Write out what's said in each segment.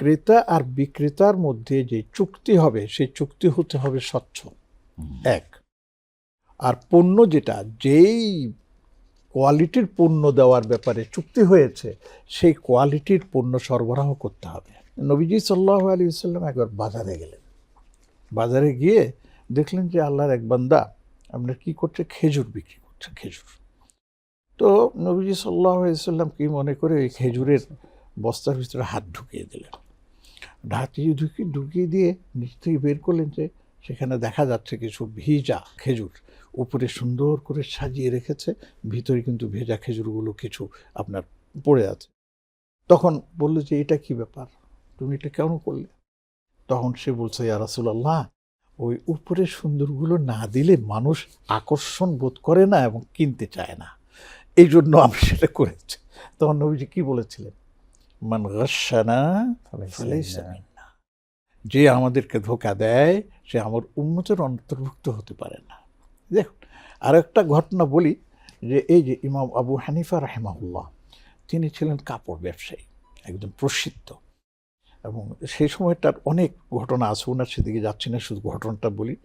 ক্রেতা আর বিক্রেতার মধ্যে যে চুক্তি হবে সেই চুক্তি হতে হবে স্বচ্ছ। এক। আর পণ্য যেটা যেই কোয়ালিটির পণ্য দেওয়ার ব্যাপারে চুক্তি হয়েছে সেই কোয়ালিটির পণ্য সরবরাহ করতে হবে। নবীজি সাল্লাহ আলী সাল্লাম একবার বাজারে গেলেন। বাজারে গিয়ে দেখলেন যে আল্লাহর এক বান্দা আপনার কি করছে? খেজুর বিক্রি করছে খেজুর। তো নবীজি সাল্লাহ সাল্লাম কি মনে করে ওই খেজুরের বস্তার ভিতরে হাত ঢুকিয়ে দিলেন। ঢুকিয়ে ঢুকিয়ে দিয়ে নিচ থেকে বের করলেন যে সেখানে দেখা যাচ্ছে কিছু ভিজা খেজুর। উপরে সুন্দর করে সাজিয়ে রেখেছে, ভিতরে কিন্তু ভেজা খেজুরগুলো কিছু আপনার পড়ে আছে। তখন বলল যে, এটা কি ব্যাপার? তুমি এটা কেন করলে? তখন সে বলছে, ইয়া রাসূলুল্লাহ, ওই উপরে সুন্দরগুলো না দিলে মানুষ আকর্ষণ বোধ করে না এবং কিনতে চায় না। এই জন্য আমি সেটা করেছি। তখন নবীজি কি বলেছিলেন? মান গাসানা যে আমাদেরকে ধোকা দেয় সে আমার উন্মতের অন্তর্ভুক্ত হতে পারে না। দেখুন আর একটা ঘটনা বলি যে এই যে ইমাম আবু হানিফা রাহেমাহুল্লাহ তিনি ছিলেন কাপড় ব্যবসায়ী একদম প্রসিদ্ধ। এবং সেই সময়টার অনেক ঘটনা আছে ওনার সেদিকে যাচ্ছি না শুধু ঘটনাটা বলি।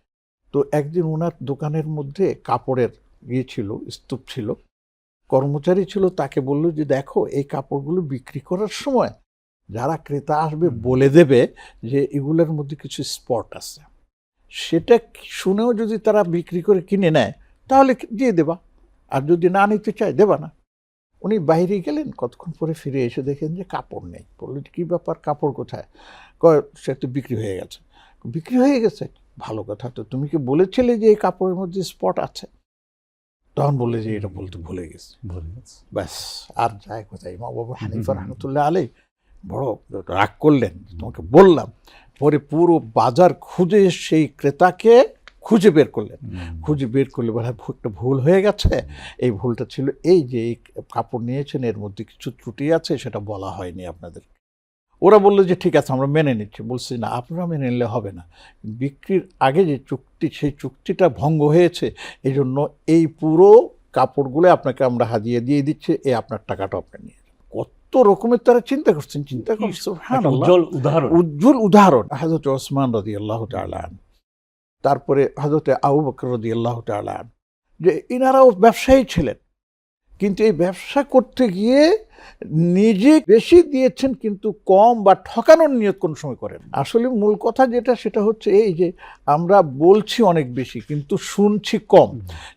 তো একদিন ওনার দোকানের মধ্যে কাপড়ের ইয়ে ছিল স্তূপ ছিল কর্মচারী ছিল তাকে বলল যে দেখো এই কাপড়গুলো বিক্রি করার সময় যারা ক্রেতা আসবে বলে দেবে যে এগুলোর মধ্যে কিছু স্পট আছে। সেটা শুনেও যদি তারা বিক্রি করে কিনে নেয় তাহলে দিয়ে দেবা। আর যদি না নিতে চায় দেবা না। উনি বাইরে গেলেন কতক্ষণ পরে ফিরে এসে দেখেন যে কাপড় নেই। বললেন কী ব্যাপার? কাপড় কোথায়? কয় সে তো বিক্রি হয়ে গেছে। বিক্রি হয়ে গেছে? ভালো কথা তো তুমি কি বলেছিলে যে এই কাপড়ের মধ্যে স্পট আছে? তখন বললে যে এটা বলতে ভুলে গেছি ভুলে গেছি। ব্যাস আর যায় কোথায় মা বাবা হানিফা রহমতুল্লাহ আলাই বড় রাগ করলেন তোমাকে বললাম। পরে পুরো বাজার খুঁজে সেই ক্রেতাকে খুঁজে বের করলেন। খুঁজে বের করলে বলে ভু- একটা ভুল হয়ে গেছে। এই ভুলটা ছিল এই যে এই কাপড় নিয়েছেন এর মধ্যে কিছু ত্রুটি আছে সেটা বলা হয়নি আপনাদের। ওরা বলল যে ঠিক আছে আমরা মেনে নিচ্ছি। বলছি না আপনারা মেনে নিলে হবে না। বিক্রির আগে যে চুক্তি সেই চুক্তিটা ভঙ্গ হয়েছে এই জন্য এই পুরো কাপড়গুলো আপনাকে আমরা হাজিয়ে দিয়ে দিচ্ছি এই আপনার টাকাটা আপনি নিয়ে কত রকমের তারা চিন্তা করছেন চিন্তা করছেন। উজ্জ্বল উদাহরণ। উজ্জ্বল উদাহরণ। হজরত ওসমান রদি আল্লাহ তালান তারপরে হজরতে আবু বকর রদি আল্লাহ তালান যে ইনারাও ব্যবসায়ী ছিলেন। কিন্তু এই ব্যবসা করতে গিয়ে নিজে বেশি দিয়েছেন কিন্তু কম বা ঠকানোর নিয়ত কোনো সময় করেন আসলে মূল কথা যেটা সেটা হচ্ছে এই যে আমরা বলছি অনেক বেশি কিন্তু শুনছি কম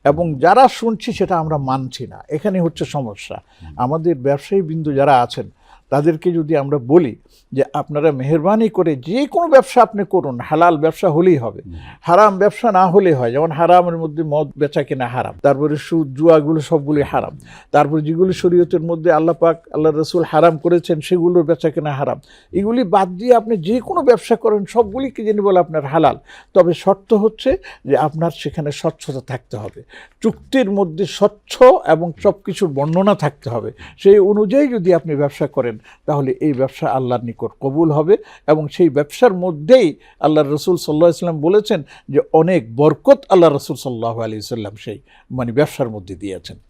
এবং যারা শুনছি সেটা আমরা মানছি না। এখানে হচ্ছে সমস্যা। আমাদের ব্যবসায়ী বিন্দু যারা আছেন তাদেরকে যদি আমরা বলি যে আপনারা মেহরবানি করে যে কোনো ব্যবসা আপনি করুন হালাল ব্যবসা হলেই হবে। হারাম ব্যবসা না হলে হয়। যেমন হারামের মধ্যে মদ বেচা কেনা হারাম তারপরে সুদ জুয়াগুলো সবগুলি হারাম। তারপরে যেগুলি শরীয়তের মধ্যে আল্লাহ পাক আল্লাহ রসুল হারাম করেছেন সেগুলোর বেচা কেনা হারাম। এগুলি বাদ দিয়ে আপনি যে কোনো ব্যবসা করেন সবগুলিকে জেনে বলে আপনার হালাল। তবে শর্ত হচ্ছে যে আপনার সেখানে স্বচ্ছতা থাকতে হবে। চুক্তির মধ্যে স্বচ্ছ এবং সব কিছুর বর্ণনা থাকতে হবে। সেই অনুযায়ী যদি আপনি ব্যবসা করেন তাহলে এই ব্যবসা আল্লাহর নিকট কবুল হবে এবং সেই ব্যবসার মধ্যেই আল্লাহ রসুল সাল্লাহ ইসলাম বলেছেন যে অনেক বরকত আল্লাহ রসুল সাল্লাহ আলি সাল্লাম সেই মানে ব্যবসার মধ্যে দিয়েছেন।